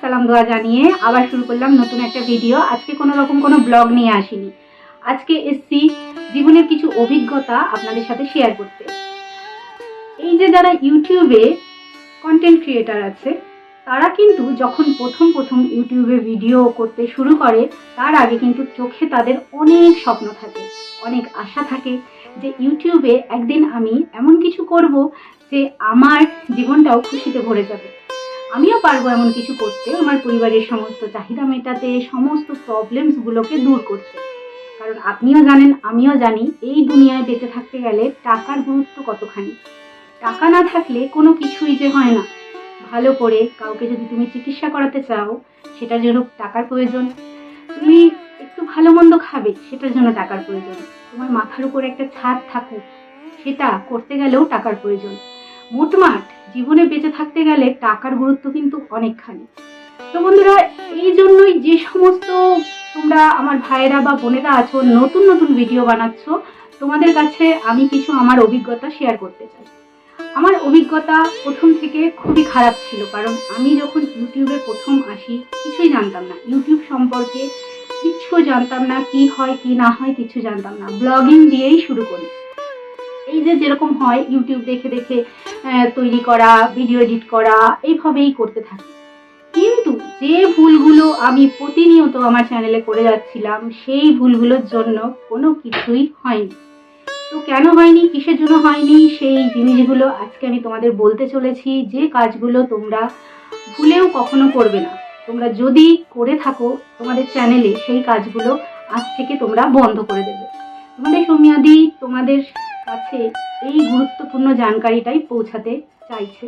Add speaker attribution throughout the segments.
Speaker 1: সালাম দোয়া জানিয়ে আবার শুরু করলাম নতুন একটা ভিডিও আজকে কোনো রকম কোনো ব্লগ নিয়ে আসিনি। আজকে এসছি জীবনের কিছু অভিজ্ঞতা আপনাদের সাথে শেয়ার করতে। এই যে যারা ইউটিউবে কন্টেন্ট ক্রিয়েটার আছে, তারা কিন্তু যখন প্রথম প্রথম ইউটিউবে ভিডিও করতে শুরু করে, তার আগে কিন্তু চোখে তাদের অনেক স্বপ্ন থাকে, অনেক আশা থাকে যে ইউটিউবে একদিন আমি এমন কিছু করব যে আমার জীবনটাও খুশিতে ভরে যাবে। আমিও পারব এমন কিছু করতে, আমার পরিবারের সমস্ত চাহিদা মেটাতে, সমস্ত প্রবলেমসগুলোকে দূর করতে। কারণ আপনিও জানেন, আমিও জানি, এই দুনিয়ায় বেঁচে থাকতে গেলে টাকার গুরুত্ব কতখানি। টাকা না থাকলে কোনো কিছুই যে হয় না। ভালো করে কাউকে যদি তুমি চিকিৎসা করাতে চাও, সেটার জন্য টাকার প্রয়োজন। তুমি একটু ভালো মন্দ খাবে, সেটার জন্য টাকার প্রয়োজন। তোমার মাথার উপর একটা ছাদ থাকুক, সেটা করতে গেলেও টাকার প্রয়োজন। মোটমাট জীবনে বেঁচে থাকতে গেলে টাকার গুরুত্ব কিন্তু অনেকখানি। তো বন্ধুরা, এই জন্যই যে সমস্ত তোমরা আমার ভাইয়েরা বা বোনেরা আছো, নতুন নতুন ভিডিও বানাচ্ছ, তোমাদের কাছে আমি কিছু আমার অভিজ্ঞতা শেয়ার করতে চাই। আমার অভিজ্ঞতা প্রথম থেকে খুবই খারাপ ছিল, কারণ আমি যখন ইউটিউবে প্রথম আসি, কিছুই জানতাম না। ইউটিউব সম্পর্কে কিচ্ছু জানতাম না, কি হয়, কি না হয়, কিছু জানতাম না। ব্লগিং দিয়েই শুরু করি। এই যে যেরকম হয় ইউটিউব দেখে দেখে তৈরি করা ভিডিও এডিট করা, এইভাবেই করতে থাকি। কিন্তু যে ভুলগুলো আমি প্রতিনিয়ত আমার চ্যানেলে করে যাচ্ছিলাম, সেই ভুলগুলোর জন্য কোনো কিছুই হয়নি। তো কেন হয়নি, কিসের জন্য হয়নি, সেই জিনিসগুলো আজকে আমি তোমাদের বলতে চলেছি। যে কাজগুলো তোমরা ভুলেও কখনো করবে না। তোমরা যদি করে থাকো তোমাদের চ্যানেলে সেই কাজগুলো আজ থেকে তোমরা বন্ধ করে দেবে। তোমাদের সৌমিয়াদি, তোমাদের কাছে এই গুরুত্বপূর্ণ জানকারিটাই পৌঁছাতে চাইছে।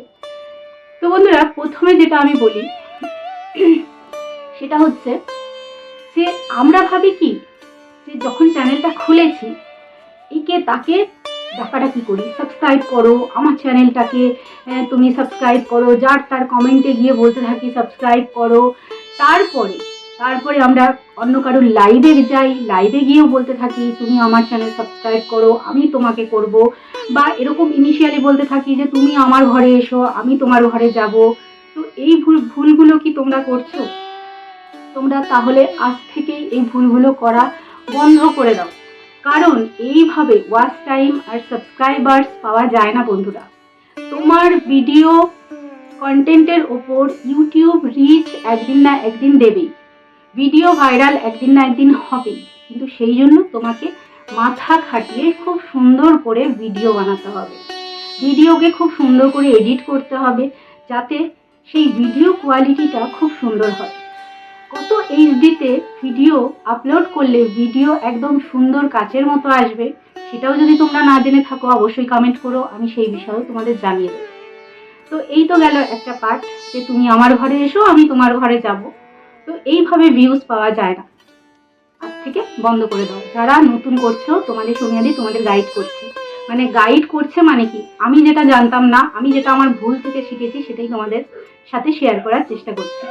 Speaker 1: তো বন্ধুরা, প্রথমে যেটা আমি বলি, সেটা হচ্ছে যে আমরা ভাবি কি? যে যখন চ্যানেলটা খুলেছি, একে তাকে ডাকাডাকি করি। সাবস্ক্রাইব করো, আমার চ্যানেলটাকে তুমি সাবস্ক্রাইব করো, যার তার কমেন্টে গিয়ে বলতে থাকি সাবস্ক্রাইব করো। তারপরে তারপরে আমরা অন্য কারোর লাইভে যাই। লাইভে গিয়েও বলতে থাকি, তুমি আমার চ্যানেল সাবস্ক্রাইব করো, আমি তোমাকে করব। বা এরকম ইনিশিয়ালি বলতে থাকি যে, তুমি আমার ঘরে এসো, আমি তোমার ঘরে যাব। তো এই ভুল, ভুলগুলো কি তোমরা করছ? তোমরা তাহলে আজ থেকেই এই ভুলগুলো করা বন্ধ করে দাও। কারণ এইভাবে ওয়াচ টাইম আর সাবস্ক্রাইবার্স পাওয়া যায় না বন্ধুরা। তোমার ভিডিও কন্টেন্টের ওপর ইউটিউব রিচ একদিন না একদিন দেবেই। ভিডিও ভাইরাল একদিন না একদিন হবেই কিন্তু সেই জন্য তোমাকে মাথা খাটিয়ে খুব সুন্দর করে ভিডিও বানাতে হবে। ভিডিওকে খুব সুন্দর করে এডিট করতে হবে, যাতে সেই ভিডিও কোয়ালিটিটা খুব সুন্দর হয়। কত এইচডিতে ভিডিও আপলোড করলে ভিডিও একদম সুন্দর কাচের মতো আসবে, সেটাও যদি তোমরা না জেনে থাকো, অবশ্যই কমেন্ট করো, আমি সেই বিষয়েও তোমাদের জানিয়ে দেবো। তো এই তো গেল একটা পার্ট যে তুমি আমার ঘরে এসো, আমি তোমার ঘরে যাব। তো এইভাবে ভিউজ পাওয়া যায় না। আজ থেকে বন্ধ করে দাও। যারা নতুন করছ, তোমাদের সোনিয়াদি তোমাদের গাইড করছে। মানে গাইড করছে মানে কি? আমি যেটা জানতাম না, আমি যেটা আমার ভুল থেকে শিখেছি, সেটাই তোমাদের সাথে শেয়ার করার চেষ্টা করছি।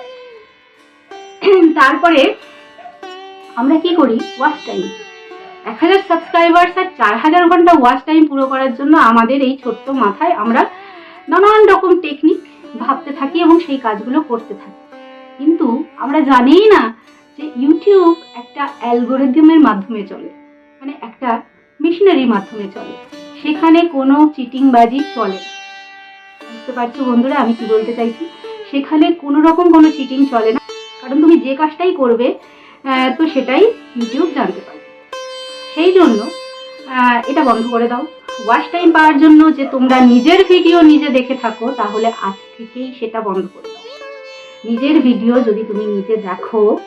Speaker 1: তারপরে আমরা কি করি? ওয়াচ টাইম এক হাজার সাবস্ক্রাইবার্স আর চার হাজার ঘণ্টা ওয়াচ টাইম পুরো করার জন্য আমাদের এই ছোট্ট মাথায় আমরা নানান রকম টেকনিক ভাবতে থাকি এবং সেই কাজগুলো করতে থাকি। কিন্তু আমরা জানিই না যে ইউটিউব একটা অ্যালগোরিদমের মাধ্যমে চলে মানে একটা মেশিনারির মাধ্যমে চলে। সেখানে কোনো চিটিংবাজি চলে না। বুঝতে পারছ বন্ধুরা আমি কি বলতে চাইছি? সেখানে কোনো রকম কোনো চিটিং চলে না। কারণ তুমি যে কাজটাই করবে তো সেটাই ইউটিউব জানতে পারবে। সেই জন্য এটা বন্ধ করে দাও। ওয়াচ টাইম পাওয়ার জন্য যে তোমরা নিজের ভিডিও নিজে দেখে থাকো, তাহলে আজ থেকেই সেটা বন্ধ করে নিজের ভিডিও যদি তুমি নিজে দেখো,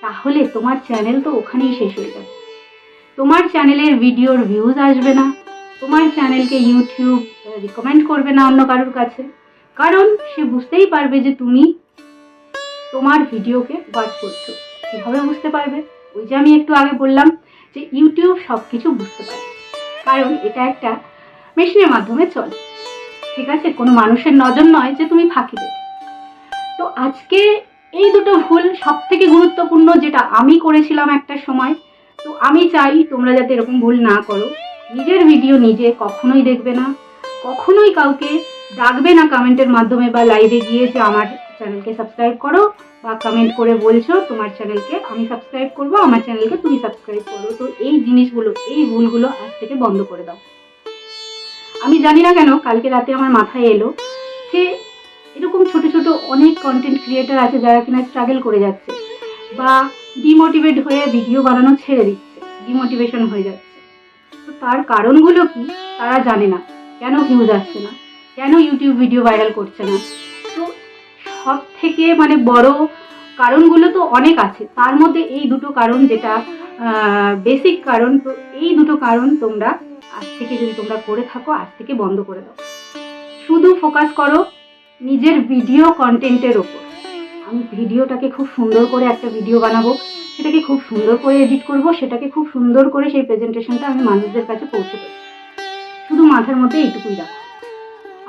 Speaker 1: তাহলে তোমার চ্যানেল তো ওখানেই শেষ হয়ে যাবে। তোমার চ্যানেলের ভিডিওর ভিউজ আসবে না। তোমার চ্যানেলকে ইউটিউব রিকমেন্ড করবে না অন্য কারোর কাছে। কারণ সে বুঝতেই পারবে যে তুমি তোমার ভিডিওকে ওয়াচ করছ। কীভাবে বুঝতে পারবে? ওই যে আমি একটু আগে বললাম যে ইউটিউব সব কিছু বুঝতে পারে। কারণ এটা একটা মেশিনের মাধ্যমে চলে। ঠিক আছে? কোনো মানুষের নজর নয় যে তুমি ফাঁকি দেবে। তো আজকে এই দুটো ভুল সব থেকে গুরুত্বপূর্ণ যেটা আমি করেছিলাম একটা সময়, তো আমি চাই তোমরা যাতে এরকম ভুল না করো। নিজের ভিডিও নিজে কখনোই দেখবে না। কখনোই কাউকে ডাকবে না কমেন্টের মাধ্যমে বা লাইভে গিয়ে যে আমার চ্যানেলকে সাবস্ক্রাইব করো বা কমেন্ট করে বলছো, তোমার চ্যানেলকে আমি সাবস্ক্রাইব করব, আমার চ্যানেলকে তুমি সাবস্ক্রাইব করো। তো এই জিনিসগুলো, এই ভুলগুলো আজ থেকে বন্ধ করে দাও। আমি জানি না কেন, কালকে রাতে আমার মাথায় এলো যে এরকম ছোট ছোট অনেক কন্টেন্ট ক্রিয়েটার আছে যারা কিনা স্ট্রাগল করে যাচ্ছে বা ডিমোটিভেট হয়ে ভিডিও বানানো ছেড়ে দিচ্ছে ডিমোটিভেশন হয়ে যাচ্ছে। তো তার কারণগুলো কি? তারা জানে না। কেন ভিউজ আসছে না? কেন ইউটিউব ভিডিও ভাইরাল করছে না? তো সব থেকে মানে বড় কারণগুলো তো অনেক আছে। তার মধ্যে এই দুটো কারণ যেটা বেসিক কারণ, তো এই দুটো কারণ তোমরা আজ থেকে যদি তোমরা করে থাকো, আজ থেকে বন্ধ করে দাও। শুধু ফোকাস করো নিজের ভিডিও কন্টেন্টের ওপর আমি ভিডিওটাকে খুব সুন্দর করে একটা ভিডিও বানাবো, সেটাকে খুব সুন্দর করে এডিট করব, সেটাকে খুব সুন্দর করে সেই প্রেজেন্টেশনটা আমি মানুষদের কাছে পৌঁছে দেবো। শুধু মাথার মধ্যে এইটুকুই রাখো।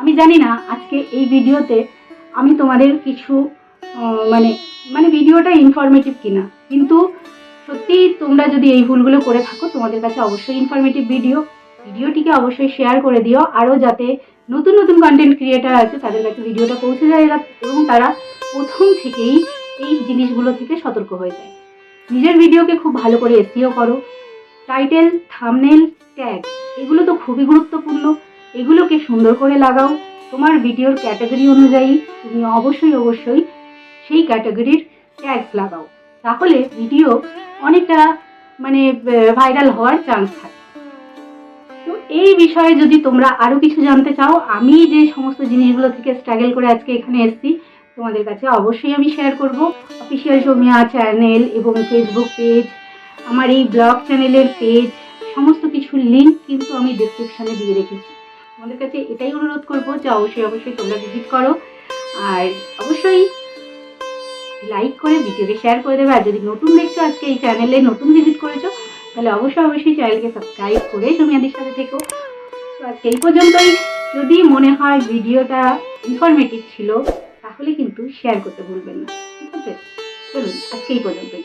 Speaker 1: আমি জানি না আজকে এই ভিডিওতে আমি তোমাদের কিছু মানে মানে ভিডিওটা ইনফরমেটিভ কিনা, কিন্তু সত্যি তোমরা যদি এই ভুলগুলো করে থাকো, তোমাদের কাছে অবশ্যই ইনফরমেটিভ ভিডিও ভিডিওটিকে অবশ্যই শেয়ার করে দিও, আরও যাতে নতুন নতুন কন্টেন্ট ক্রিয়েটার আছে, তাদের কাছে ভিডিওটা পৌঁছে যায় এরা- এবং তারা প্রথম থেকেই এই জিনিসগুলো থেকে সতর্ক হয়ে যায়। নিজের ভিডিওকে খুব ভালো করে এসিও করো। টাইটেল থামনেল ট্যাগ এগুলো তো খুবই গুরুত্বপূর্ণ। এগুলোকে সুন্দর করে লাগাও। তোমার ভিডিওর ক্যাটাগরি অনুযায়ী তুমি অবশ্যই অবশ্যই সেই ক্যাটাগরির ট্যাগস লাগাও। তাহলে ভিডিও অনেকটা মানে ভাইরাল হওয়ার চান্স থাকে। এই বিষয়ে যদি তোমরা আরও কিছু জানতে চাও, আমি যে সমস্ত জিনিসগুলো থেকে স্ট্রাগল করে আজকে এখানে এসেছি, তোমাদের কাছে অবশ্যই আমি শেয়ার করব। অফিসিয়াল সৌমিয়া চ্যানেল এবং ফেসবুক পেজ আমার এই ব্লগ চ্যানেলের পেজ সমস্ত কিছুর লিঙ্ক কিন্তু আমি ডিসক্রিপশানে দিয়ে রেখেছি। তোমাদের কাছে এটাই অনুরোধ করব যে অবশ্যই অবশ্যই তোমরা ভিজিট করো। আর অবশ্যই লাইক করে ভিডিওকে শেয়ার করে দেবে। আর যদি নতুন দেখছ আজকে এই চ্যানেলে নতুন ভিজিট করেছ তাহলে অবশ্যই অবশ্যই চ্যানেলকে সাবস্ক্রাইব করে তুমি সৌমিয়াদির সাথে থেকো। তো আজকে এই পর্যন্তই। যদি মনে হয় ভিডিওটা ইনফরমেটিভ ছিল, তাহলে কিন্তু শেয়ার করতে ভুলবেন না। ঠিক আছে? চলুন, আজকে এই পর্যন্তই।